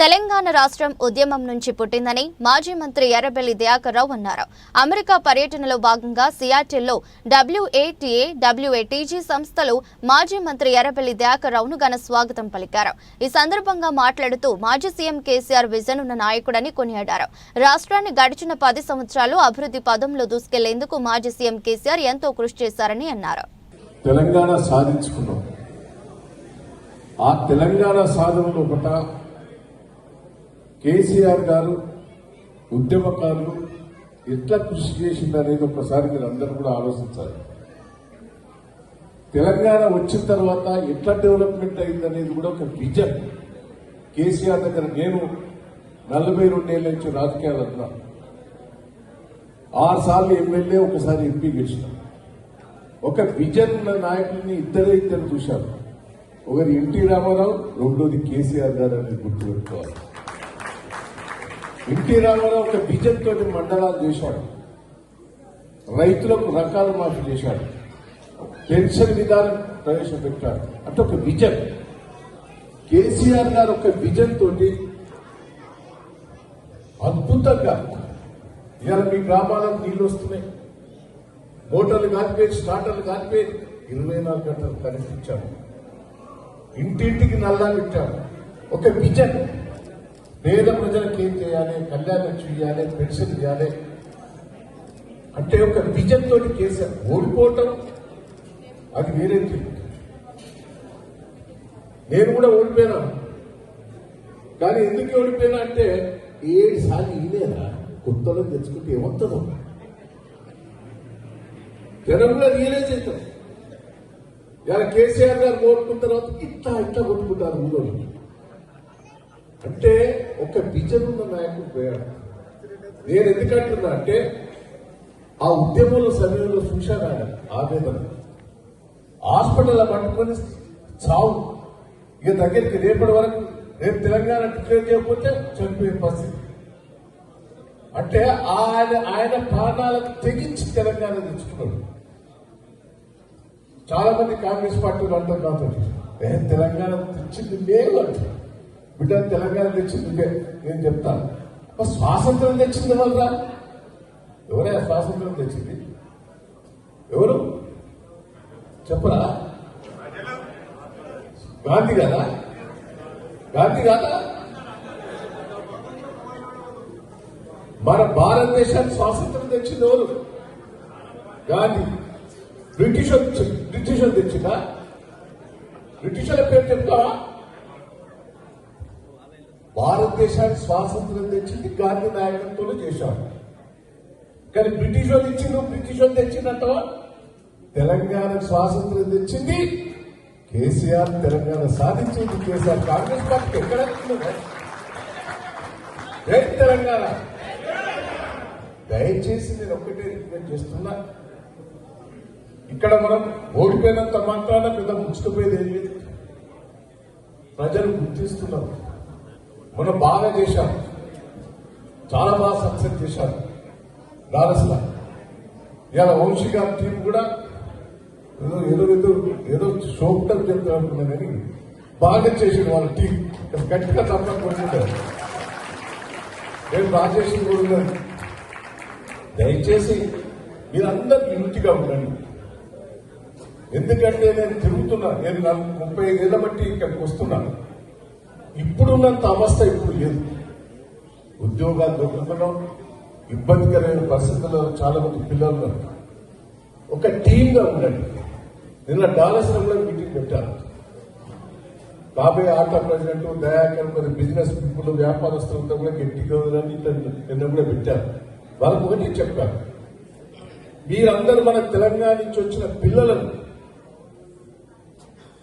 తెలంగాణ రాష్ట్రం ఉద్యమం నుంచి పుట్టిందని మాజీ మంత్రి ఎర్రబెల్లి దయాకర్రావు అన్నారు. అమెరికా పర్యటనలో భాగంగా సియాటిల్లో డబ్ల్యూఏటీఏ డబ్ల్యూఏటీజీ సంస్థలు మాజీ మంత్రి ఎర్రబెల్లి దయాకర్రావును ఘన స్వాగతం పలికారు. ఈ సందర్భంగా మాట్లాడుతూ మాజీ సీఎం కేసీఆర్ విజన్ ఉన్న నాయకుడని కొనియాడారు. రాష్ట్రాన్ని గడిచిన పది సంవత్సరాలు అభివృద్ధి పదంలో దూసుకెళ్ళేందుకు మాజీ సీఎం కేసీఆర్ ఎంతో కృషి చేశారని అన్నారు. తెలంగాణ సాధించుకున్నాం. ఆ తెలంగాణ సాధనలో ఒకట కేసీఆర్ గారు ఉద్యమకారులు ఎట్లా కృషి చేసింది అనేది ఒకసారి మీరు అందరూ కూడా ఆలోచించాలి. తెలంగాణ వచ్చిన తర్వాత ఎట్లా డెవలప్మెంట్ అయింది అనేది కూడా ఒక విజన్. కేసీఆర్ దగ్గర నేను నలభై రెండేళ్ళ నుంచి రాజకీయాలు అన్నా. ఆరు సార్లు ఎమ్మెల్యే ఒకసారి ఎంపీ గెలిచిన. ఒక విజన్ ఉన్న నాయకుడిని ఇద్దరే ఇద్దరు చూశారు. ఒకరు ఎన్టీ రామారావు రెండోది కేసీఆర్ గారు అనేది గుర్తుపెట్టుకోవాలి. ఎన్టీ రామారావు ఒక విజన్ తోటి మండలాలు చేశాడు. రైతులకు రకాలు మాఫీ చేశాడు. పెన్షన్ విధానం ప్రవేశపెట్టాడు. అంటే ఒక విజన్. కేసీఆర్ గారు ఒక విజన్ తోటి అద్భుతంగా ఇవాళ మీ గ్రామాలకు నీళ్ళు వస్తున్నాయి. మోటార్లు కానిపోయి స్టార్టర్లు కానిపోయి ఇరవై నాలుగు గంటలు కనిపించాము ఇంటింటికి నల్లా పెట్టాడు ఒక విజన్. పేద ప్రజలకు ఏం చేయాలి? కళ్యాణం చేయాలి పెన్షన్ ఇవ్వాలి? అంటే ఒక విజన్ తోటి కేసీఆర్ ఓడిపోవటం అది వేరే నేను కూడా ఓడిపోయినా. కానీ ఎందుకు ఓడిపోయినా అంటే ఏడు సార్లు ఈనేనా కొత్తలో తెచ్చుకుంటే ఏమవుతుందో? జనం కూడా రియలైజ్ అవుతారు ఇలా కేసీఆర్ గారు కోరుకున్న తర్వాత ఇట్లా ఇట్లా కొట్టుకుంటారు ఊళ్ళో అంటే ఒక విజన్ ఉన్న నాయకుడు పోయాడు. నేను ఎందుకంటున్నా అంటే ఆ ఉద్యమంలో సమయంలో చూశాను ఆయన ఆవేదన. హాస్పిటల్ పట్టుకొని చావు. ఇక దగ్గరికి రేపటి వరకు రేపు తెలంగాణ డిక్లేర్ చేయకపోతే చనిపోయే పరిస్థితి. అంటే ఆయన ఆయన ప్రాణాలకు తెగించి తెలంగాణ తెచ్చుకున్నాడు. చాలా మంది కాంగ్రెస్ పార్టీలు అంటారు నాతో తెలంగాణ తెచ్చింది లేదు అంటారు బిడ్డ తెలంగాణ తెచ్చింది నేను చెప్తాను. స్వాతంత్రం తెచ్చింది వాళ్ళరా ఎవరే స్వాతంత్రం తెచ్చింది? ఎవరు? చెప్పరా? గాంధీ కదా గాంధీ కాదా మన భారతదేశానికి స్వాతంత్రం తెచ్చింది ఎవరు? గాంధీ. బ్రిటిష్ బ్రిటిష్ తెచ్చిందా? బ్రిటిషర్ల పేరు చెప్తావా? భారతదేశానికి స్వాతంత్రం తెచ్చింది గాంధీ నాయకత్వంలో చేశాడు. కానీ బ్రిటిష్ వాళ్ళు ఇచ్చిండు బ్రిటిష్ వాళ్ళు తెచ్చిందంటవా తెలంగాణకు స్వాతంత్రం తెచ్చింది కేసీఆర్ తెలంగాణ సాధించింది కేసీఆర్. కాంగ్రెస్ పార్టీకి ఎక్కడ తెలంగాణ? దయచేసి నేను ఒక్కటే రిక్వెస్ట్ చేస్తున్నా. ఇక్కడ మనం ఓడిపోయినంత మాత్రాన పెద్ద ముచ్చుకుపోయేది ఏం లేదు. ప్రజలు గుర్తిస్తున్నారు. మనం బాగా చేశాం చాలా బాగా సక్సెస్ చేశారు. రాలసిన ఇవాళ వంశీ గారి టీం కూడా ఏదో ఏదో ఏదో ఏదో షోక్టర్ చెప్తారు అనుకున్నా కానీ బాగా చేసిన వాళ్ళ టీం గట్టిగా తప్పకుండా నేను రాజేష్ కూడా దయచేసి మీరందరూ ఇంటిగా ఉండండి. ఎందుకంటే నేను తిరుగుతున్నా. నేను నాకు ముప్పై ఏళ్ళ బట్టి ఇక్కడికి వస్తున్నాను. ఇప్పుడున్నంత అవస్థ ఇప్పుడు లేదు. ఉద్యోగాలు దొరుకుతున్నాం. ఇబ్బందికరమైన పరిస్థితుల్లో చాలా మంది పిల్లలు ఉన్నారు. ఒక టీంగా ఉండండి. నిన్న డాలర్స్ కూడా మీటింగ్ పెట్టారు. బాబాయ్ ఆట ప్రెసిడెంట్ దయాకర్ మరి బిజినెస్ పీపుల్ వ్యాపారస్తులతో కూడా గట్టిగా ఉందని నిన్న కూడా పెట్టారు. వాళ్ళకు ఒకటి చెప్పారు. మీరందరూ మన తెలంగాణ నుంచి వచ్చిన పిల్లలను